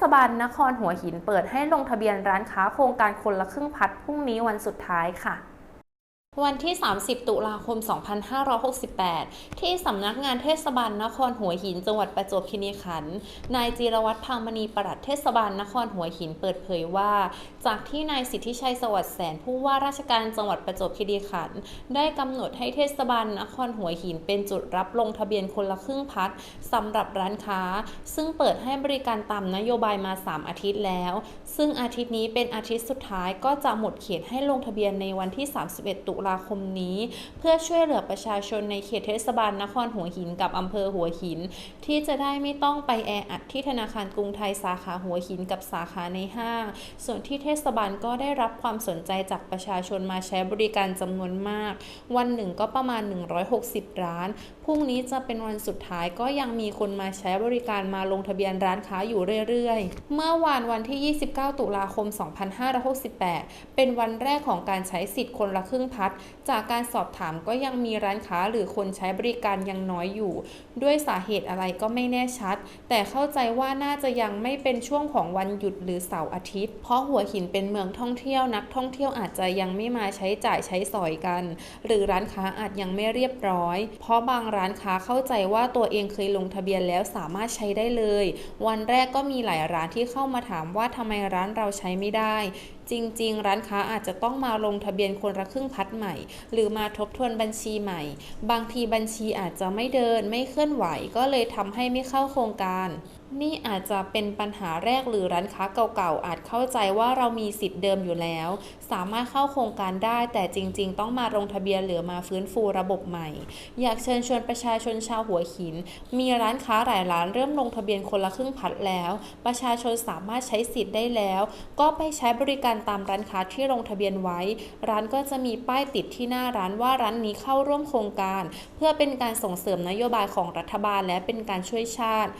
ศบาลนครหัวหินเปิดให้ลงทะเบียนร้านค้าโครงการคนละครึ่งพัดพรุ่งนี้วันสุดท้ายค่ะ วันที่ 30 ตุลาคม 2568 ที่สำนักงานเทศบาลนครหัวหิน จังหวัดประจวบคีรีขันธ์ นายจีรวัตรพังมณีปลัดเทศบาลนครหัวหินเปิดเผยว่า จากที่นายสิทธิชัยสวัสดิ์แสนผู้ว่าราชการจังหวัดประจวบคีรีขันธ์ได้กำหนดให้เทศบาลนครหัวหินเป็นจุดรับลงทะเบียนคนละครึ่งพัดสำหรับร้านค้า ซึ่งเปิดให้บริการตามนโยบายมา 3 อาทิตย์แล้ว ซึ่งอาทิตย์นี้เป็นอาทิตย์สุดท้ายก็จะหมดเขตให้ลงทะเบียนในวันที่ 31 ตุลาคมนี้ เพื่อช่วยเหลือประชาชนในเขตเทศบาลนครหัวหินกับอำเภอหัวหิน ที่จะได้ไม่ต้องไปแออัดที่ธนาคารกรุงไทยสาขาหัวหินกับสาขาในห้าง ส่วนที่เทศบาลก็ได้รับความสนใจจากประชาชนมาใช้บริการจำนวนมาก วันหนึ่งก็ประมาณ 160 ร้าน พรุ่งนี้จะเป็นวันสุดท้ายก็ยังมีคนมาใช้บริการมาลงทะเบียนร้านค้าอยู่เรื่อยๆ เมื่อวานวันที่ 29 ตุลาคม 2568 เป็นวันแรกของการใช้สิทธิ์คนละครึ่งพัดจากการสอบถามก็ยังมีร้านค้าหรือคนใช้บริการยังน้อยอยู่ ด้วยสาเหตุอะไรก็ไม่แน่ชัด แต่เข้าใจว่าน่าจะยังไม่เป็นช่วงของวันหยุดหรือเสาร์อาทิตย์ เพราะหัวหินเป็นเมืองท่องเที่ยวนักท่องเที่ยวอาจจะยังไม่มาใช้จ่ายใช้สอยกัน หรือร้านค้าอาจยังไม่เรียบร้อย เพราะบางร้านค้าเข้าใจว่าตัวเองเคยลงทะเบียนแล้วสามารถใช้ได้เลย วันแรกก็มีหลายร้านที่เข้ามาถามว่าทำไมร้านเราใช้ไม่ได้จริง ๆ ร้านค้าอาจจะต้องมาลงทะเบียนคนละครึ่งพัดใหม่ หรือมาทบทวนบัญชีใหม่ บางทีบัญชีอาจจะไม่เดินไม่เคลื่อนไหวก็เลยทำให้ไม่เข้าโครงการ นี่อาจจะเป็นปัญหาแรกหรือร้านค้าเก่าๆ อาจเข้าใจว่าเรามีสิทธิ์เดิมอยู่แล้ว สามารถเข้าโครงการได้ แต่จริง ๆ ต้องมาลงทะเบียนหรือมาฟื้นฟูระบบใหม่ อยากเชิญชวนประชาชนชาวหัวหิน มีร้านค้าหลายร้านเริ่มลงทะเบียนคนละครึ่งพัดแล้ว ประชาชนสามารถใช้สิทธิ์ได้แล้ว ก็ไปใช้บริการตามร้านค้าที่ลงทะเบียนไว้ ร้านก็จะมีป้ายติดที่หน้าร้านว่าร้านนี้เข้าร่วมโครงการ เพื่อเป็นการส่งเสริมนโยบายของรัฐบาลและเป็นการช่วยชาติ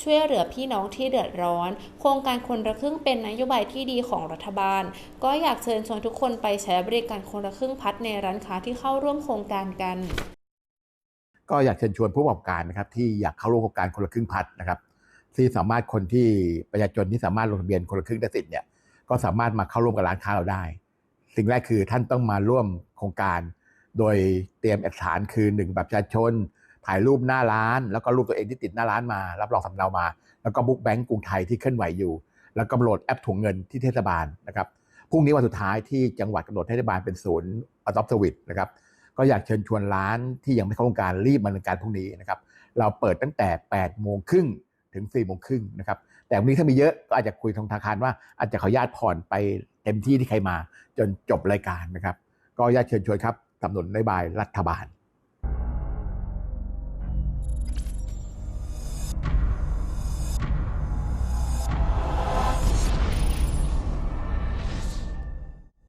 ช่วยเหลือพี่น้องที่เดือดร้อน โครงการคนละครึ่งเป็นนโยบายที่ดีของรัฐบาล ก็อยากเชิญชวนทุกคนไปใช้บริการคนละครึ่งพัดในร้านค้าที่เข้าร่วมโครงการกัน ก็อยากเชิญชวนผู้ประกอบการนะครับที่อยากเข้าร่วมโครงการคนละครึ่งพัดนะครับที่สามารถคนที่ประชาชนที่สามารถลงทะเบียนคนละครึ่งได้สิทธิ์เนี่ยก็สามารถมาเข้าร่วมกับร้านค้าเราได้ สิ่งแรกคือท่านต้องมาร่วมโครงการ โดยเตรียมเอกสารคือหนึ่งแบบประชาชน ถ่ายรูปหน้าร้าน แล้วก็รูปตัวเองที่ติดหน้าร้านมา รับรองสำเนามา แล้วก็บุ๊กแบงก์กรุงไทยที่เคลื่อนไหวอยู่ แล้วก็โหลดแอปถุงเงินที่เทศบาลนะครับพรุ่งนี้วันสุดท้ายที่จังหวัดกำหนดเทศบาลเป็นศูนย์ออฟสวิตนะครับก็อยากเชิญชวนร้านที่ยังไม่เข้าโครงการรีบมาดำเนินการพรุ่งนี้นะครับเราเปิดตั้งแต่8โมงครึ่งถึง4โมงครึ่งนะครับแต่วันนี้ถ้ามีเยอะก็อาจจะคุยทางธนาคารว่าอาจจะขออนุญาตผ่อนไปเต็มที่ที่ใครมา จนจบรายการนะครับ ก็อยากเชิญชวนครับสำนุนนโยบายรัฐบาล